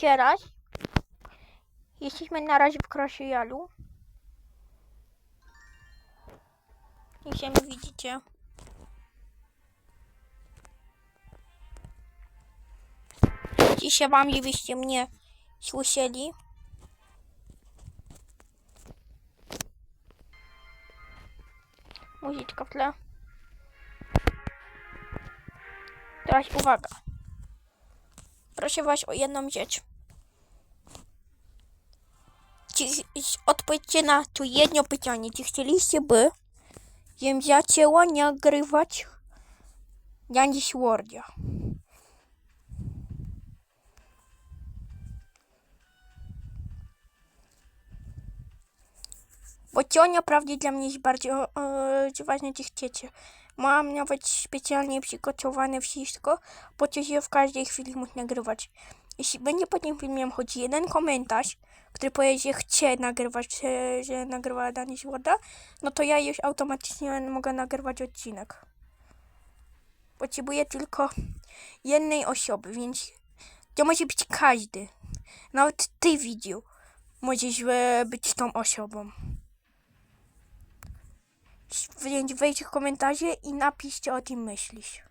Teraz jesteśmy na razie w Krasiejalu. Jak sami widzicie. Dzisiaj wam, żebyście mnie słyszeli. Muzyczka w tle. Teraz uwaga. Proszę was o jedną rzecz. Czy, odpowiedzcie na to jedno pytanie. Czy chcieliście by, żebym zaczęła nagrywać na Discordia? Bo to naprawdę dla mnie jest bardzo e, czy chcecie. Mam nawet specjalnie przygotowane wszystko, po to, żeby w każdej chwili móc nagrywać. Jeśli będzie pod tym filmem choć jeden komentarz, który powie, że chce nagrywać, że, że nagrywa danie woda, no to ja już automatycznie mogę nagrywać odcinek. Potrzebuję tylko jednej osoby, więc to może być każdy. Nawet ty widział. Możesz e, być tą osobą. Więc wejdź w komentarze i napiszcie o tym myślisz.